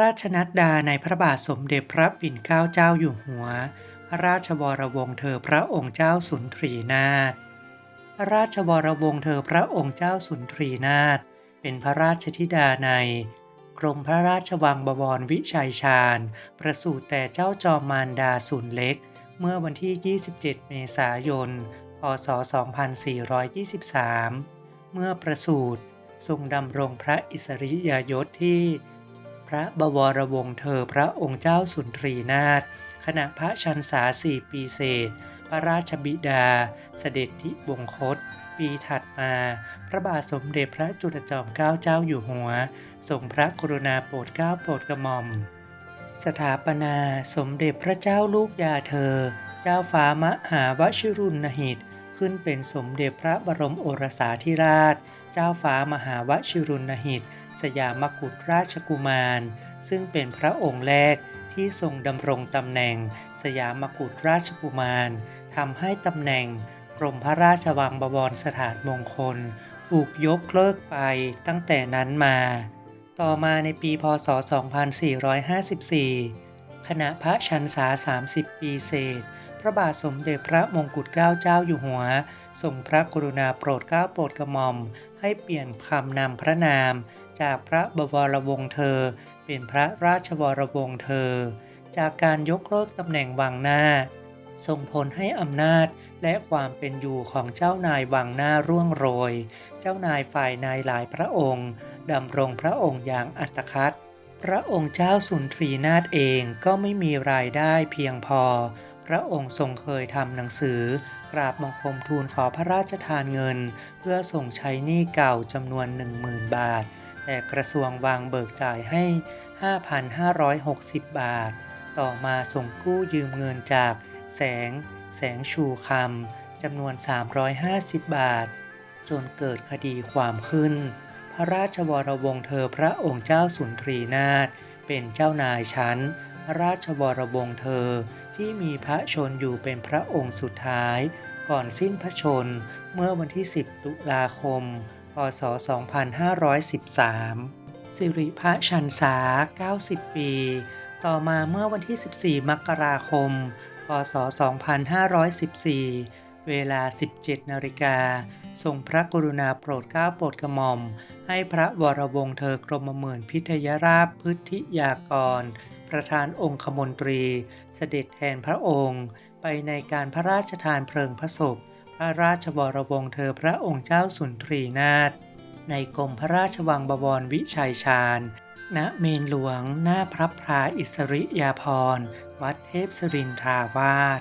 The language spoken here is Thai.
ราชนัดดาในพระบาทสมเด็จพระปิ่นเกล้าเจ้าอยู่หัว พระราชวรวงศ์เธอพระองค์เจ้าสุนทรีนาถพระราชวรวงศ์เธอพระองค์เจ้าสุนทรีนาถเป็นพระราชธิดาในกรมพระราชวังบวรวิชัยชาญ ประสูติแต่เจ้าจอมมารดาสุนเล็ก เมื่อวันที่ 27 เมษายน พศ 2423 เมื่อประสูติทรงดำรงพระอิสริยยศที่ พระบวรวงศ์เธอพระองค์เจ้าสุนทรีนาถขณะพระชันษาสี่ปีเศษ พระราชบิดา เสด็จที่บงคต ปีถัดมา พระบาทสมเด็จพระจุลจอมเกล้าเจ้าอยู่หัวทรงพระกรุณาโปรดเกล้าโปรดกระหม่อม สถาปนาสมเด็จพระเจ้าลูกยาเธอ เจ้าฟ้ามหาวชิรุณหิต ขึ้นเป็นสมเด็จพระบรมโอรสาธิราช เจ้าฟ้ามหาวชิรุณหิต สยามกุฎราชกุมาร ซึ่งเป็นพระองค์แรกที่ทรงดำรงตำแหน่ง สยามกุฎราชกุมารทำให้ตำแหน่งกรมพระราชวังบวรสถานมงคลถูกยกเลิกไปตั้งแต่นั้นมา ต่อมาในปีพศ 2454ขณะพระชันษา 30 ปีเศษ พระบาทสมเด็จพระมงกุฎเกล้าเจ้าอยู่หัว ทรงพระกรุณาโปรดเกล้าโปรดกระหม่อม ให้เปลี่ยนคำนำพระนาม จากพระบวรวงศ์เธอ เป็นพระราชวรวงศ์เธอ จากการยกเลิกตำแหน่งวังหน้า ส่งผลให้อำนาจและความเป็นอยู่ของเจ้านายวังหน้าร่วงโรย เจ้านายฝ่ายในหลายพระองค์ดำรงพระองค์อย่างอัตคัดพระองค์เจ้าสุนทรีนาถเองก็ไม่มีรายได้เพียงพอ พระองค์ทรงเคยทำหนังสือกราบบังคมทูลขอพระราชทานเงิน เพื่อส่งใช้หนี้เก่าจำนวน 10,000 บาท แต่กระทรวงวางเบิกจ่ายให้ 5,560 บาท ต่อมาส่งกู้ยืมเงินจากแสง แสงชูคำจำนวน 350 บาท จนเกิดคดีความขึ้น พระราชวรวงศ์เธอพระองค์เจ้าสุนทรีนาถเป็นเจ้านายชั้น พระราชวรวงศ์เธอ ที่มีพระชนอยู่เป็นพระองค์สุดท้าย ก่อนสิ้นพระชนเมื่อวันที่ 10 ตุลาคม พศ 2513 สิริพระชันษา 90 ปี ต่อมาเมื่อวันที่ 14 มกราคม พศ 2514 เวลา 17 นาฬิกาทรงพระกรุณาโปรดเกล้าโปรดกระหม่อม ให้พระวรวงศ์เธอกรมหมื่นพิทยราชพฤทธิยากร ประธานองคมนตรีเสด็จแทนพระองค์ ไปในการพระราชทานเพลิงพระศพ พระราชวรวงศ์เธอพระองค์เจ้าสุนทรีนาถในกรมพระราชวังบวรวิชัยชาญ ณ เมนหลวงหน้าพระพราอิสริยาภรณ์ วัดเทพสรินทราวาส